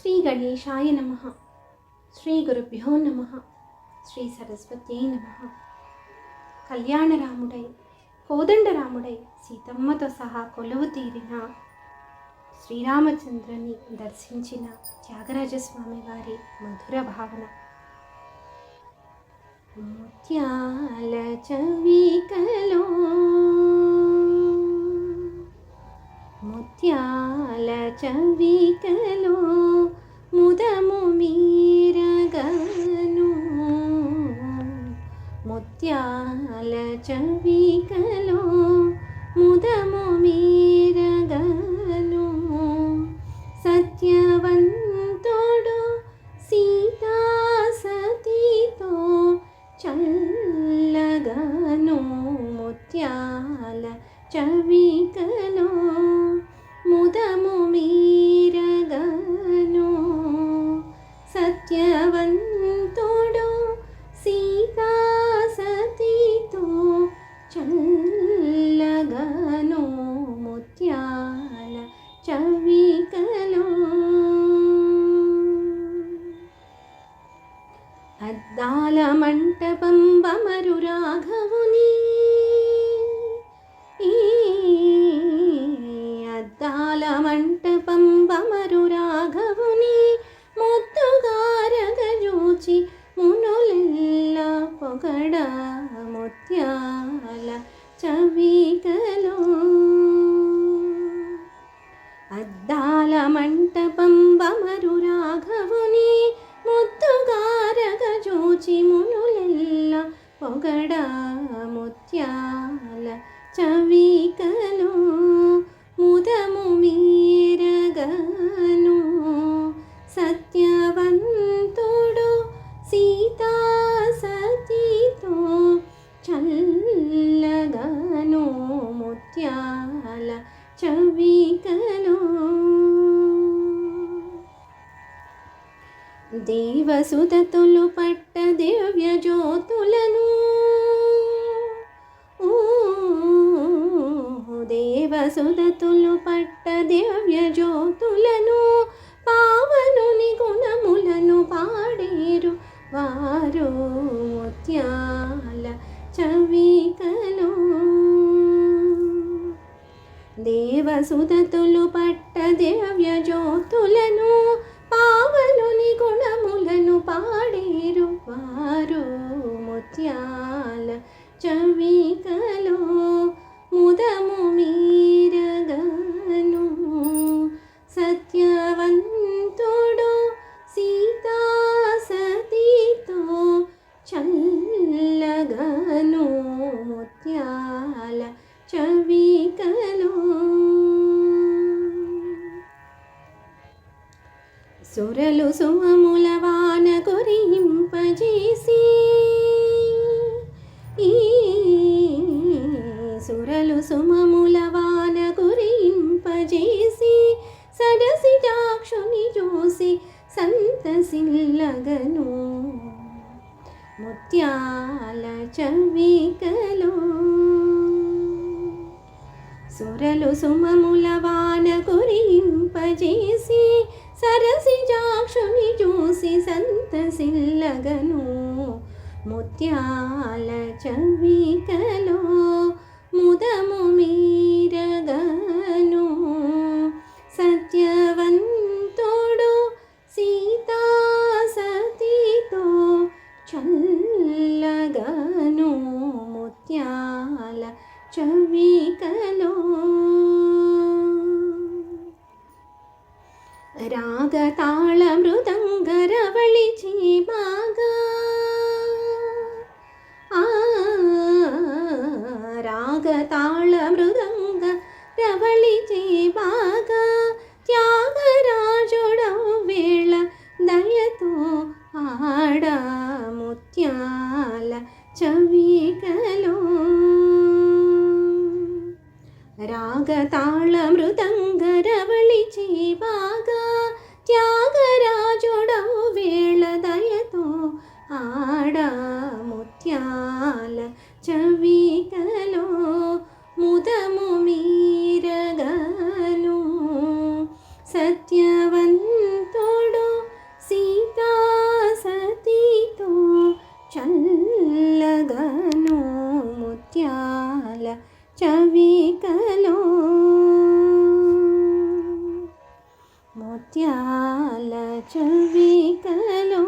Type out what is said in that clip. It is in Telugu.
శ్రీ గణేశాయ నమ శ్రీ గురుభ్యో నమ శ్రీ సరస్వత్యై నమ కళ్యాణరాముడై కోదండరాముడై సీతమ్మతో సహా కొలువు తీరిన శ్రీరామచంద్రుని దర్శించిన త్యాగరాజస్వామి వారి మధుర భావన. ముత్యాల చవికలో ముత్యాల చవికలో ముదము మీరగను. ముత్యాల చవికలో ముదము మీరగను. సత్యవంతుడు సీతా సతీతో చల్లగను. ముత్యాల చవి మంటపం బమరు రాఘవుని ఈ అద్దాల మంటపం బమరు రాఘవుని ముద్దుగారగజూచి మునులెల్ల పొగడ ముత్యాల చవికలో అద్దాల పొగడ ముత్యాల చవికలు ముదము మీరగను. సత్యవంతుడు సీతా సతీతో చల్లగను ముత్యాల చవికలు. దేవసుతతులు పట్ట దివ్య జ్యోతులను దేవసుతతులు పట్ట దివ్య జ్యోతులను పావనుని గుణములను పాడేరు. వారు ముత్యాల చవికలు. దేవసుదతులు పట్ట దివ్య జ్యోతులను సురలు సుమముల వాన కురింపజేసి ఈ సురలు సుమముల వాన కురింపజేసి సరసిజాక్షుని చూసి సంతసిల్లగను. ముత్యాల చవికలో సురలు సుమముల వాన కురింపజేసి సరసిజాక్షుని చూసి సంతసిల్లగను ముత్యాల చవికలో ముదము మీ രാഗതാള മൃദംഗരവളി ചീമാക രാഗതാള മൃദംഗ രവളി సాగను ముత్యాల చవికలో. ముత్యాల చవికలో.